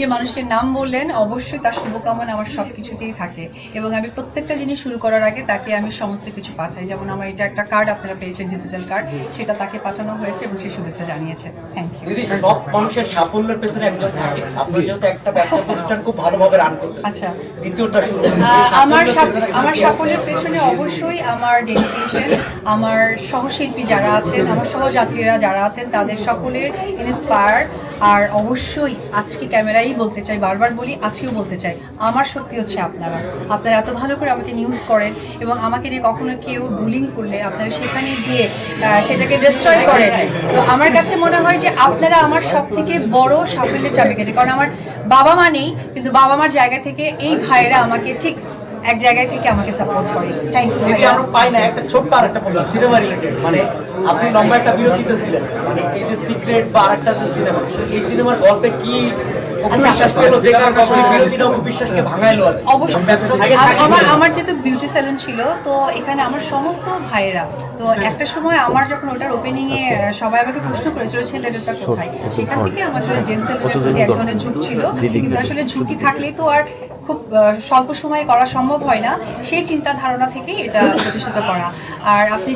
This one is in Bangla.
যে মানুষের নাম বললেন অবশ্যই তার শুভকামনা আমার সব কিছুতেই থাকে। এবং আমি প্রত্যেকটা জিনিস শুরু করার আগে তাকে আমি সমস্ত কিছু পাঠাই। যেমন আমার এটা একটা কার্ড আপনারা পেয়েছেন ডিজিটাল কার্ড সেটা তাকে পাঠানো হয়েছে এবং সে শুভেচ্ছা জানিয়েছে। থ্যাংক ইউ দিদি সব মানুষের সাফল্যের পেছনে একজন থাকে। আপনি যেহেতু একটা ব্যবসা প্রতিষ্ঠান খুব ভালোভাবে রান করতেছেন আচ্ছা। দ্বিতীয়টা শুরু আমার আমার সাফল্যের পেছনে অবশ্যই আমার ডেডিকেশন আমার সহশিল্পী যারা আছেন আমার সহযাত্রীরা যারা আছেন তাদের সকলের ইন্সপায়ার আর অবশ্যই আজকে ক্যামেরাই বলতে চাই বারবার বলি আজকেও বলতে চাই আমার সত্যি হচ্ছে আপনারা। আপনারা এত ভালো করে আমাকে নিউজ করেন এবং আমাকে নিয়ে কখনো কেউ বুলিং করলে আপনারা সেখানে গিয়ে সেটাকে ডিস্ট্রয় করেন। তো আমার কাছে মনে হয় যে আপনারা আমার সব থেকে বড় সাফল্যের চাবিকাঠি কারণ আমার বাবা মা নেই কিন্তু বাবা মার জায়গা থেকে এই ভাইয়েরা আমাকে ঠিক এক জায়গায় থেকে আমাকে সাপোর্ট করে। থ্যাংক ইউ দিদি আমরা পাই না একটা ছোট্ট আর একটা প্রশ্ন সিনেমা রিলেটেড মানে আপনি লম্বা একটা বিরতিতে ছিলেন মানে এই যে সিক্রেট বা আরেকটা যে সিনেমা এই সিনেমার গল্পে কি বিশ্বাস পেল যে কারণে আসলে বিরতিটা বিশ্বাসকে ভাঙাইলো আর কি। অবশ্যই। আগে আম- থাকি আমার যেহেতু বিউটি স্যালুন ছিল তো এখানে আমার সমস্ত ভাইয়েরা তো একটা সময় আমার যখন ওটার ওপেনিং এ সবাই আমাকে প্রশ্ন করেছিল ছেলেটা কোথায়? সেখান থেকে আমার আসলে জেন্টস স্যালুনের প্রতি এক ধরনের ঝুঁক ছিল। কিন্তু আসলে ঝুঁকি থাকলেই তো আর খুব আহ, স্বল্প সময়ে করা সম্ভব হয় না। সেই চিন্তা ধারণা থেকেই এটা প্রতিষ্ঠিত করা। আর আপনি